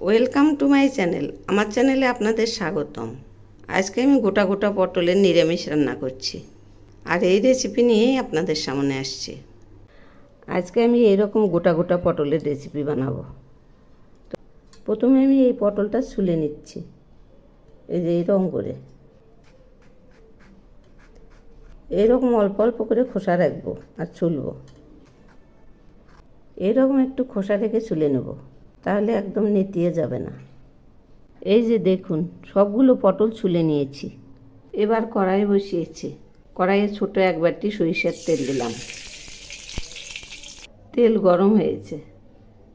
Welcome to my channel. আমার চ্যানেলে আপনাদের স্বাগতম। আজকে আমি গোটা গোটা পটলের নিরামিষ রান্না করছি। আর এই রেসিপি নিয়েই আপনাদের সামনে আসছি। আজকে আমি এরকম গোটা গোটা পটলের রেসিপি বানাবো। প্রথমে আমি এই পটলটা ছুলে নিচ্ছি। এই যে এরকম করে। এরকম অল্প অল্প করে খোসা রাখব আর ছুলবো। এরকম একটু খোসা রেখে ছুলে নেব। তাহলে একদম নেতিয়ে যাবে না। এই যে দেখুন, সবগুলো পটল ছুলে নিয়েছি। এবার কড়াই বসিয়েছি। কড়াইয়ে ছোটো এক বাটি সরিষার তেল দিলাম। তেল গরম হয়েছে।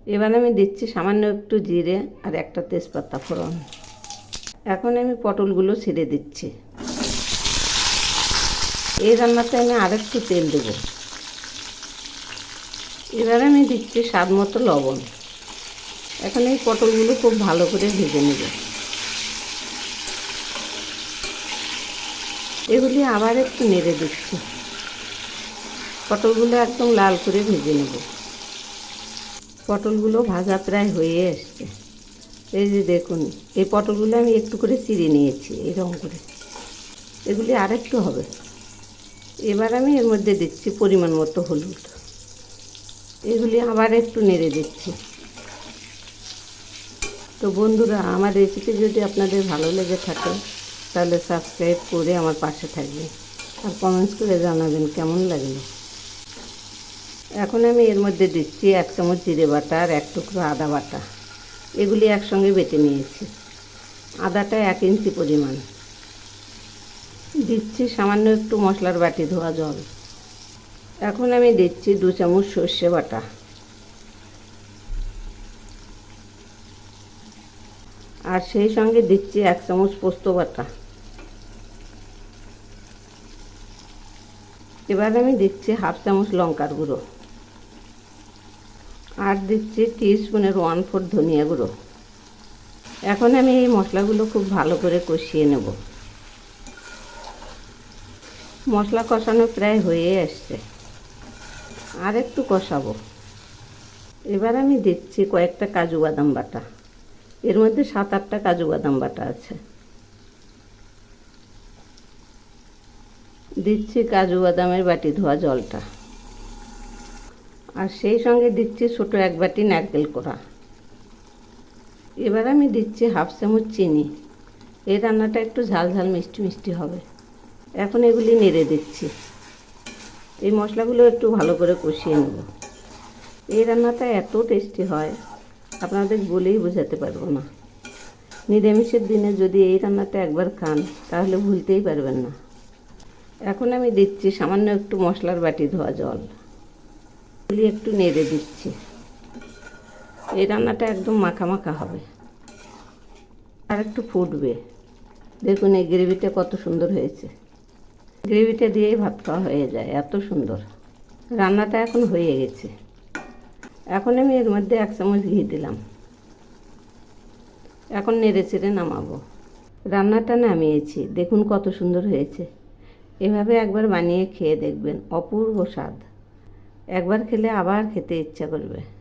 এবার আমি দিচ্ছি সামান্য একটু জিরে আর একটা তেজপাতা ফোড়ন। এখন আমি পটলগুলো ছেড়ে দিচ্ছি। এই রান্নাতে আমি আরেকটু তেল দেবো। এবার আমি দিচ্ছি স্বাদ মতো লবণ। এখন এই পটলগুলো খুব ভালো করে ভেজে নেব। এগুলি আবার একটু নেড়ে দিচ্ছি পটলগুলো একদম লাল করে ভেজে নেব। পটলগুলো ভাজা প্রায় হয়ে এসছে। এই যে দেখুন, এই পটলগুলো আমি একটু করে চিড়ে নিয়েছি, এই এরকম করে। এগুলি আরেকটু হবে। এবার আমি এর মধ্যে দিচ্ছি পরিমাণ মতো হলুদ। এগুলি আবার একটু নেড়ে দিচ্ছি। তো বন্ধুরা, আমার রেসিপি যদি আপনাদের ভালো লেগে থাকে, তাহলে সাবস্ক্রাইব করে আমার পাশে থাকবে আর কমেন্টস করে জানাবেন কেমন লাগল। এখন আমি এর মধ্যে দিচ্ছি এক চামচ জিরে বাটা আর এক টুকরো আদা বাটা। এগুলি একসঙ্গে বেটে নিয়েছি। আদাটা এক ইঞ্চি পরিমাণ। দিচ্ছি সামান্য একটু মশলার বাটি ধোয়া জল। এখন আমি দিচ্ছি দু চামচ সর্ষে বাটা। আর সেই সঙ্গে দিচ্ছি এক চামচ পোস্ত বাটা। এবার আমি দিচ্ছি হাফ চামচ লঙ্কার গুঁড়ো। আর দিচ্ছি টি স্পুনের ওয়ান ফোর ধনিয়া গুঁড়ো। এখন আমি এই মশলাগুলো খুব ভালো করে কষিয়ে নেব। মশলা কষানো প্রায় হয়ে আসছে আর একটু কষাবো। এবার আমি দিচ্ছি কয়েকটা কাজু বাদাম বাটা। এর মধ্যে সাত, আটটা কাজু বাদাম বাটা আছে। দিচ্ছি কাজু বাদামের বাটি ধোয়া জলটা। আর সেই সঙ্গে দিচ্ছি ছোটো এক বাটি নারকেল কোড়া। এবার আমি দিচ্ছি হাফ চামচ চিনি। এই রান্নাটা একটু ঝাল ঝাল, মিষ্টি মিষ্টি হবে। এখন এগুলি নেড়ে দিচ্ছি। এই মশলাগুলো একটু ভালো করে কষিয়ে নেব। এই রান্নাটা এত টেস্টি হয়। আপনাদের বলেই বোঝাতে পারব না। নিরামিষের দিনে যদি এই রান্নাটা একবার খান, তাহলে ভুলতেই পারবেন না। এখন আমি দিচ্ছি সামান্য একটু মশলার বাটি ধোয়া জল। একটু নেড়ে দিচ্ছি। এই রান্নাটা একদম মাখা মাখা হবে। আর একটু ফুটবে। দেখুন এই গ্রেভিটা কত সুন্দর হয়েছে। গ্রেভিটা দিয়েই ভাত খাওয়া হয়ে যায়, এত সুন্দর। রান্নাটা এখন হয়ে গেছে। এখন আমি এর মধ্যে এক চামচ ঘি দিলাম। এখন নেড়ে চেড়ে নামাবো। রান্নাটা নামিয়েছি। দেখুন কত সুন্দর হয়েছে। এভাবে একবার বানিয়ে খেয়ে দেখবেন। অপূর্ব স্বাদ। একবার খেলে আবার খেতে ইচ্ছা করবে।